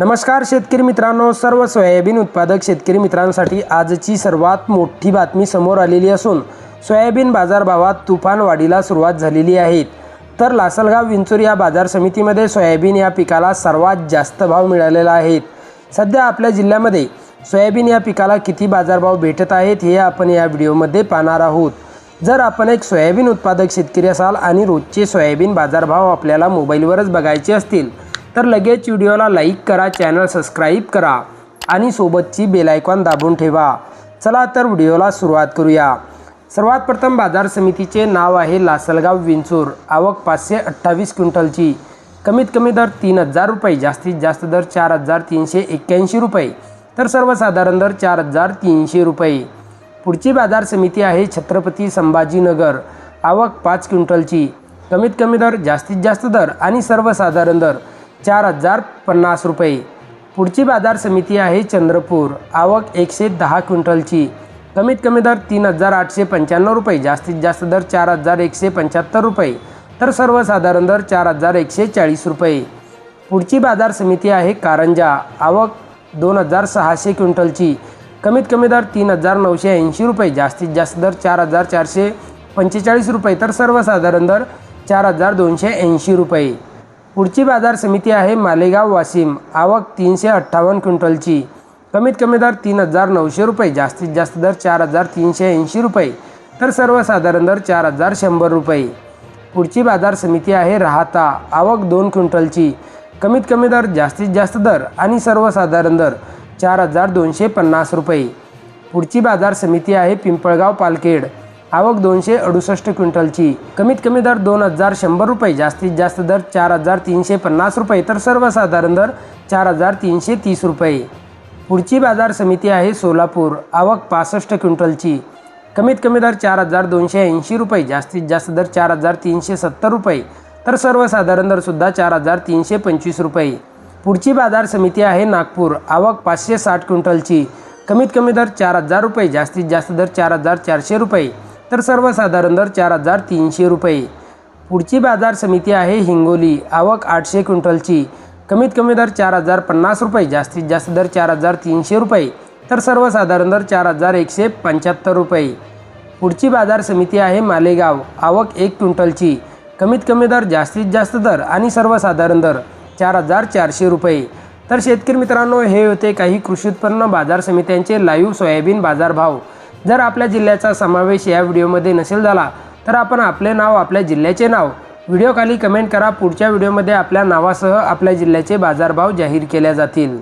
नमस्कार शेतकरी मित्रांनो सर्व सोयाबीन उत्पादक शेतकरी मित्रांसाठी आजची सर्वात मोठी बातमी समोर आलेली असून सोयाबीन बाजारभावात तुफान वाढीला सुरुवात झालेली आहे. तर लासलगाव विंचूर या बाजार समितीमध्ये सोयाबीन या पिकाला सर्वात जास्त भाव मिळालेला आहे. सध्या आपल्या जिल्ह्यामध्ये सोयाबीन या पिकाला किती बाजारभाव भेटत आहेत हे आपण या व्हिडिओमध्ये पाहणार आहोत. जर आपण एक सोयाबीन उत्पादक शेतकरी असाल आणि रोजचे सोयाबीन बाजारभाव आपल्याला मोबाईलवरच बघायचे असतील तर लगेच व्हिडिओला लाईक करा चॅनल सबस्क्राईब करा आणि सोबतची बेलायकॉन दाबून ठेवा. चला तर व्हिडिओला सुरुवात करूया. सर्वात प्रथम बाजार समितीचे नाव आहे लासलगाव विंचूर. आवक पाचशे अठ्ठावीस क्विंटलची. कमीत कमी दर तीन हजार रुपये जास्तीत जास्त दर चार हजार तीनशे एक्क्याऐंशी रुपये तर सर्वसाधारण दर चार हजार तीनशे रुपये. पुढची बाजार समिती आहे छत्रपती संभाजीनगर. आवक पाच क्विंटलची. कमीत कमी दर जास्तीत जास्त दर आणि सर्वसाधारण दर. चार हजार पन्नास रुपये. पुढची बाजार समिती आहे चंद्रपूर. आवक एकशे दहा क्विंटलची. कमीत कमी दर तीन हजार आठशे पंच्याण्णव रुपये. जास्तीत जास्त दर चार हजार एकशे पंच्याहत्तर रुपये. तर सर्वसाधारण दर चार हजार एकशे चाळीस रुपये. पुढची बाजार समिती आहे कारंजा. आवक दोन हजार सहाशे क्विंटलची. कमीत कमी दर तीन हजार नऊशे ऐंशी रुपये. जास्तीत जास्त दर चार हजार चारशे पंचेचाळीस रुपये. तर सर्वसाधारण दर चार हजार दोनशे ऐंशी रुपये. पुढची बाजार समिती आहे मालेगाव वाशिम. आवक तीनशे अठ्ठावन्न क्विंटलची. कमीत कमी दर तीन हजार नऊशे रुपये जास्तीत जास्त दर चार हजार तीनशे ऐंशी रुपये तर सर्वसाधारण दर चार हजार शंभर रुपये. पुढची बाजार समिती आहे राहता. आवक दोन क्विंटलची. कमीत कमी दर जास्तीत जास्त दर आणि सर्वसाधारण दर चार हजार दोनशे पन्नास रुपये. पुढची बाजार समिती आहे पिंपळगाव पालखेड. आवक दोनशे अडुसष्ट क्विंटलची. कमीत कमी दर दोन हजार शंभर रुपये जास्तीत जास्त दर चार हजार तीनशे पन्नास रुपये तर सर्वसाधारण दर चार हजार तीनशे तीस रुपये. पुढची बाजार समिती आहे सोलापूर आवक पासष्ट क्विंटलची. कमीत कमी दर चार हजार दोनशे ऐंशी रुपये जास्तीत जास्त दर चार हजार तीनशे सत्तर रुपये तर सर्वसाधारण दरसुद्धा चार हजार तीनशे पंचवीस रुपये. पुढची बाजार समिती आहे नागपूर आवक पाचशे साठ क्विंटलची. कमीत कमी दर चार हजार रुपये जास्तीत जास्त दर चार हजार चारशे रुपये तर सर्वसाधारण दर चार हजार तीनशे रुपये. पुढची बाजार समिती आहे हिंगोली. आवक आठशे क्विंटलची. कमीत कमी दर चार हजार पन्नास रुपये. जास्तीत जास्त दर चार हजार तीनशे रुपये. तर सर्वसाधारण दर चार हजार एकशे पंच्याहत्तर रुपये. पुढची बाजार समिती आहे मालेगाव. आवक एक क्विंटलची. कमीत कमी दर जास्तीत जास्त दर आणि सर्वसाधारण दर चार हजार चारशे रुपये. तर शेतकरी मित्रांनो हे होते काही कृषी उत्पन्न बाजार समित्यांचे लाईव्ह सोयाबीन बाजारभाव. जर आपल्या जिल्ह्याचा समावेश या व्हिडिओमध्ये नसेल झाला तर आपण आपले नाव आपल्या जिल्ह्याचे नाव व्हिडिओ खाली कमेंट करा. पुढच्या व्हिडिओमध्ये आपल्या नावासह आपल्या जिल्ह्याचे बाजारभाव जाहीर केल्या जातील.